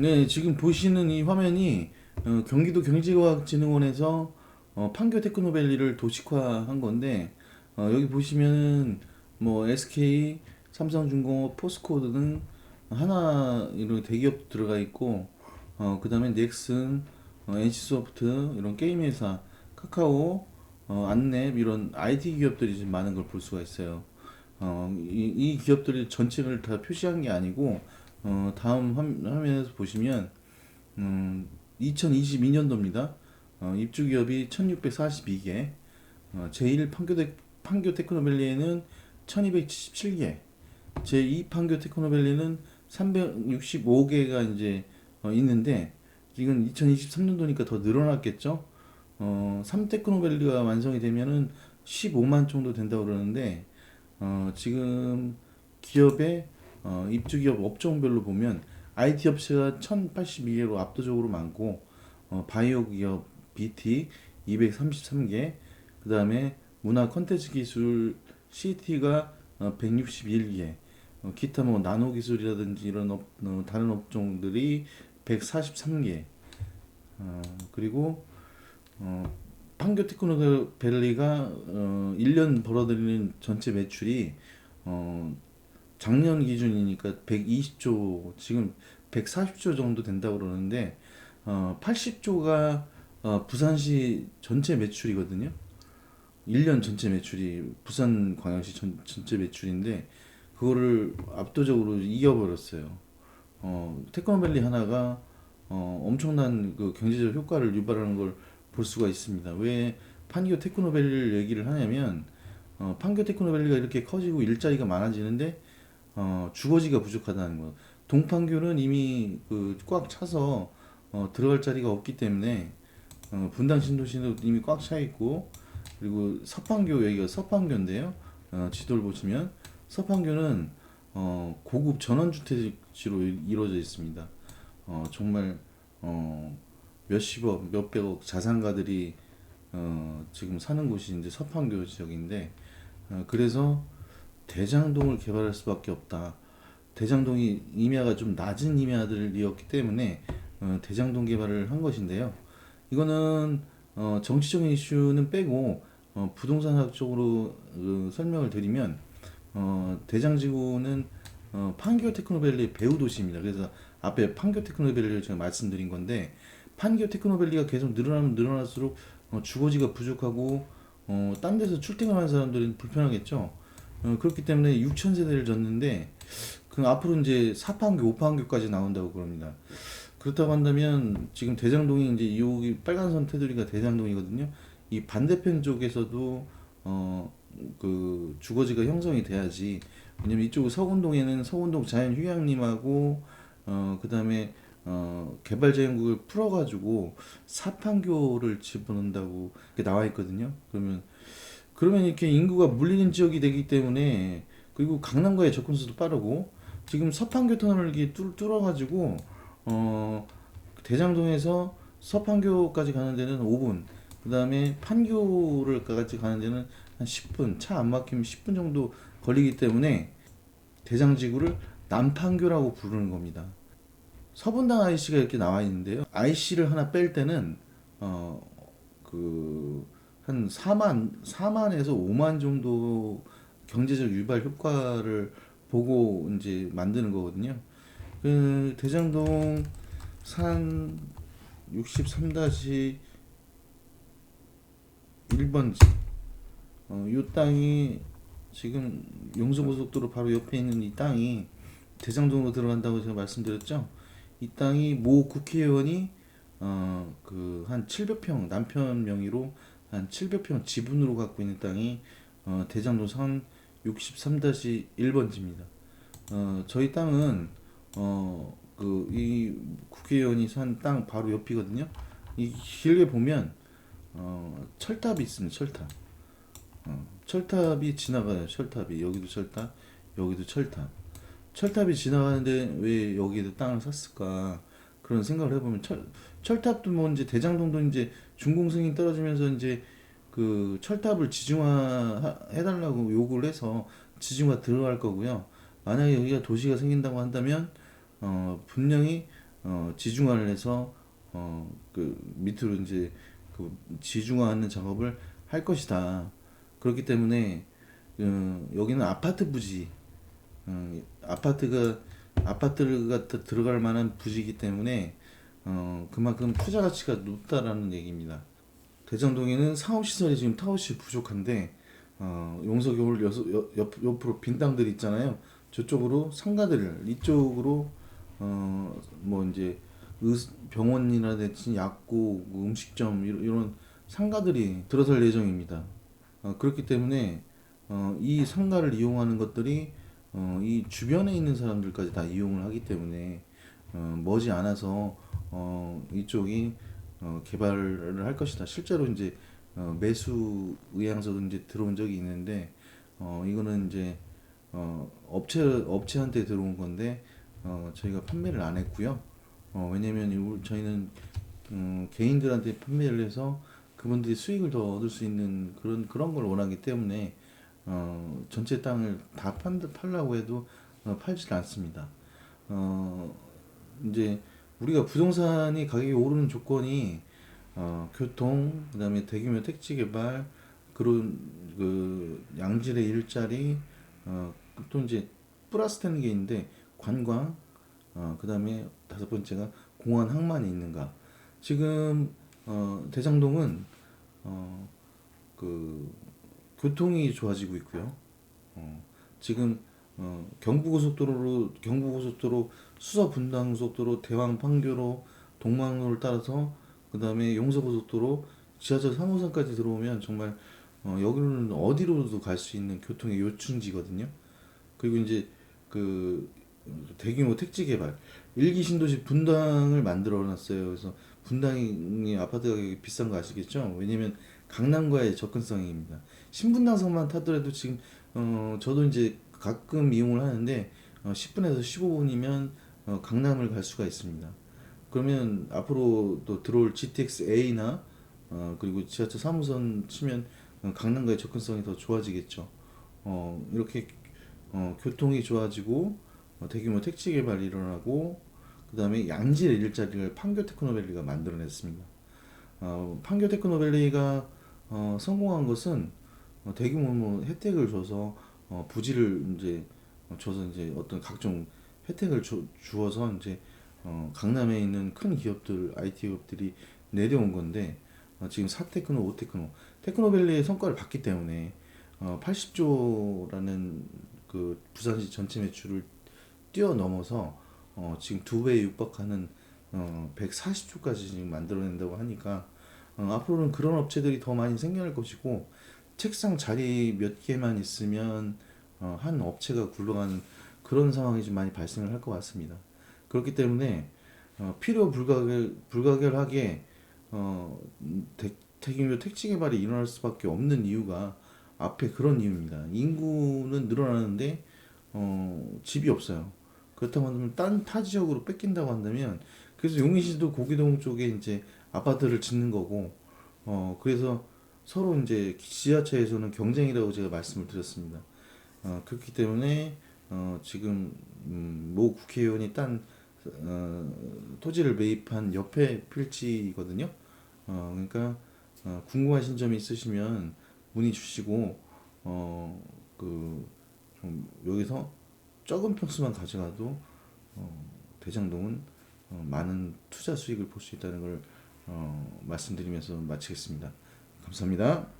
네, 지금 보시는 이 화면이 어, 경기도 경제과학진흥원에서 어, 판교 테크노밸리를 도식화한 건데 어, 여기 보시면은 뭐 SK, 삼성중공업, 포스코 등 하나 이런 대기업 들어가 있고 어, 그다음에 넥슨, 어, NC소프트 이런 게임 회사, 카카오, 어, 안랩 이런 IT 기업들이 좀 많은 걸 볼 수가 있어요. 어, 이, 이 기업들이 전체를 다 표시한 게 아니고 어, 다음 화면- 화면에서 보시면 음, 2022년도입니다. 어, 입주 기업이 1642개, 어, 제1 판교, 테, 판교 테크노밸리에는 1277개, 제2 판교 테크노밸리는 365개가 이제 어, 있는데 지금 2023년도니까 더 늘어났겠죠. 어, 3테크노밸리가 완성이 되면은 15만 정도 된다고 그러는데 어, 지금 기업의 어, 입주 기업 업종별로 보면 IT 업체가 1082개로 압도적으로 많고 어, 바이오 기업 BT 233개 그 다음에 문화 컨텐츠 기술 CT가 어, 161개 어, 기타 뭐 나노 기술이라든지 이런 업, 어, 다른 업종들이 143개. 어, 그리고 어, 판교 테크노 밸리가 어, 1년 벌어들이는 전체 매출이 어, 작년 기준이니까 120조 지금 140조 정도 된다고 그러는데 어, 80조가 어, 부산시 전체 매출이거든요. 1년 전체 매출이 부산 광역시 전, 전체 매출인데 그거를 압도적으로 이겨버렸어요. 어, 테크노밸리 하나가 어, 엄청난 그 경제적 효과를 유발하는 걸 볼 수가 있습니다. 왜 판교 테크노밸리를 얘기를 하냐면 어, 판교 테크노밸리가 이렇게 커지고 일자리가 많아지는데 어, 주거지가 부족하다는 거. 동판교는 이미 그 꽉 차서 어, 들어갈 자리가 없기 때문에 어, 분당 신도시는 이미 꽉 차 있고 그리고 서판교 여기가 서판교인데요. 어, 지도를 보시면 서판교는 어, 고급 전원주택지로 이- 이루어져 있습니다. 어, 정말 어, 몇십억, 몇백억 자산가들이 어, 지금 사는 곳이 이제 서판교 지역인데 어, 그래서 대장동을 개발할 수밖에 없다. 대장동이 임야가 좀 낮은 임야들이었기 때문에 어, 대장동 개발을 한 것인데요. 이거는 어, 정치적인 이슈는 빼고 어, 부동산학적으로 어, 설명을 드리면 어, 대장지구는 어, 판교 테크노밸리 배후 도시입니다. 그래서 앞에 판교 테크노밸리를 제가 말씀드린 건데 판교 테크노밸리가 계속 늘어나면 늘어날수록 어, 주거지가 부족하고 어, 딴 데서 출퇴근하는 사람들은 불편하겠죠. 어, 그렇기 때문에 6천 세대를 졌는데 그 앞으로 이제 4판교, 5판교까지 나온다고 그럽니다. 그렇다고 한다면 지금 대장동이 이제 여기 빨간선 테두리가 대장동이거든요. 이 반대편 쪽에서도 어 그 주거지가 형성이 돼야지. 왜냐면 이쪽 서운동에는 서운동 자연휴양림하고 어 그다음에 어 개발자연국을 풀어가지고 사판교를 집어넣는다고 나와 있거든요. 그러면 그러면 이렇게 인구가 물리는 지역이 되기 때문에 그리고 강남과의 접근수도 빠르고 지금 서판교 터널을 이렇게 뚫, 뚫어가지고 어 대장동에서 서판교까지 가는 데는 5분 그 다음에 판교를 까지 가는 데는 한 10분 차 안 막히면 10분 정도 걸리기 때문에 대장지구를 남판교라고 부르는 겁니다. 서분당 IC가 이렇게 나와 있는데요. IC를 하나 뺄 때는 어그 한 4만 4만에서 5만 정도 경제적 유발 효과를 보고 이제 만드는 거거든요. 그 대장동 산 63-1번지 어, 이 땅이 지금 용서고속도로 바로 옆에 있는 이 땅이 대장동으로 들어간다고 제가 말씀드렸죠. 이 땅이 모 국회의원이 어, 그 한 700평 남편 명의로 한 700평 지분으로 갖고 있는 땅이 어, 대장동 산 63-1번지입니다. 어, 저희 땅은 어, 그 이 국회의원이 산 땅 바로 옆이거든요. 이 길게 보면 어, 철탑이 있습니다. 철탑. 어, 철탑이 지나가요. 철탑이 여기도 철탑, 여기도 철탑. 철탑이 지나가는데 왜 여기도 땅을 샀을까 그런 생각을 해보면 철 철탑도 뭐 이제 대장동도 이제 준공승이 떨어지면서 이제 그 철탑을 지중화 해달라고 요구를 해서 지중화 들어갈 거고요. 만약에 여기가 도시가 생긴다고 한다면 어 분명히 어, 지중화를 해서 어, 그 밑으로 이제 그 지중화하는 작업을 할 것이다. 그렇기 때문에 어, 여기는 아파트 부지, 어, 아파트가 아파트가 더 들어갈 만한 부지이기 때문에 어, 그만큼 투자 가치가 높다라는 얘기입니다. 대장동에는 상업 시설이 지금 타워시 부족한데 어, 용서겨울 옆으로 빈 땅들 있잖아요. 저쪽으로 상가들 이쪽으로 어, 뭐 이제 의, 병원이라든지 약국, 뭐 음식점 이런 상가들이 들어설 예정입니다. 어, 그렇기 때문에 어, 이 상가를 이용하는 것들이 어, 이 주변에 있는 사람들까지 다 이용을 하기 때문에 어, 머지 않아서 어, 이쪽이 어, 개발을 할 것이다. 실제로 이제 어, 매수 의향서도 이제 들어온 적이 있는데 어, 이거는 이제 어, 업체 업체한테 들어온 건데 어, 저희가 판매를 안 했고요. 어, 왜냐면 이- 저희는 음, 개인들한테 판매를 해서 그분들이 수익을 더 얻을 수 있는 그런 그런 걸 원하기 때문에 어, 전체 땅을 다 판, 팔라고 해도 어, 팔질 않습니다. 어, 이제 우리가 부동산이 가격이 오르는 조건이 어, 교통, 그다음에 대규모 택지 개발, 그런 그 양질의 일자리, 어, 또 이제 플러스 되는 게 있는데 관광, 어, 그다음에 다섯 번째가 공원 항만이 있는가. 지금 어, 대장동은 어, 그 교통이 좋아지고 있고요. 어, 지금 어, 경부고속도로로 경부고속도로 수서 분당고속도로 대왕 판교로 동망로를 따라서 그 다음에 용서고속도로 지하철 3호선까지 들어오면 정말 어, 여기로는 어디로도 갈 수 있는 교통의 요충지거든요. 그리고 이제 그 대규모 택지 개발 일기 신도시 분당을 만들어 놨어요. 그래서 분당이 아파트 가격이 비싼 거 아시겠죠? 왜냐면 강남과의 접근성입니다. 신분당선만 타더라도 지금 어 저도 이제 가끔 이용을 하는데 어 10분에서 15분이면 어 강남을 갈 수가 있습니다. 그러면 앞으로 또 들어올 GTX A나 어 그리고 지하철 3호선 치면 어, 강남과의 접근성이 더 좋아지겠죠. 어 이렇게 어 교통이 좋아지고 어, 대규모 택지 개발이 일어나고 그 다음에 양질의 일자리를 판교 테크노밸리가 만들어냈습니다. 어, 판교 테크노밸리가 어, 성공한 것은 어, 대규모 뭐 혜택을 줘서 어, 부지를 이제 어, 줘서 이제 어떤 각종 혜택을 주, 주어서 이제 어, 강남에 있는 큰 기업들 IT 기업들이 내려온 건데 어, 지금 4테크노, 5테크노. 테크노밸리의 성과를 봤기 때문에 어, 80조라는 그 부산시 전체 매출을 뛰어넘어서 어, 지금 두 배에 육박하는 어, 140조까지 지금 만들어낸다고 하니까 어, 앞으로는 그런 업체들이 더 많이 생겨날 것이고 책상 자리 몇 개만 있으면 어, 한 업체가 굴러가는 그런 상황이 좀 많이 발생을 할 것 같습니다. 그렇기 때문에 어, 필요 불가결, 불가결하게 어, 대, 대규모 택지 개발이 일어날 수밖에 없는 이유가 앞에 그런 이유입니다. 인구는 늘어나는데 어, 집이 없어요. 그렇다고 한다면 딴 타 지역으로 뺏긴다고 한다면 그래서 용인시도 고기동 쪽에 이제 아파트를 짓는 거고 어 그래서 서로 이제 지하철에서는 경쟁이라고 제가 말씀을 드렸습니다. 어 그렇기 때문에 어 지금 음, 모 국회의원이 딴 어, 토지를 매입한 옆에 필지거든요. 어 그러니까 어, 궁금하신 점이 있으시면 문의 주시고 어 그 좀 여기서 적은 평수만 가져가도 어, 대장동은 어, 많은 투자 수익을 볼 수 있다는 걸 어, 말씀드리면서 마치겠습니다. 감사합니다.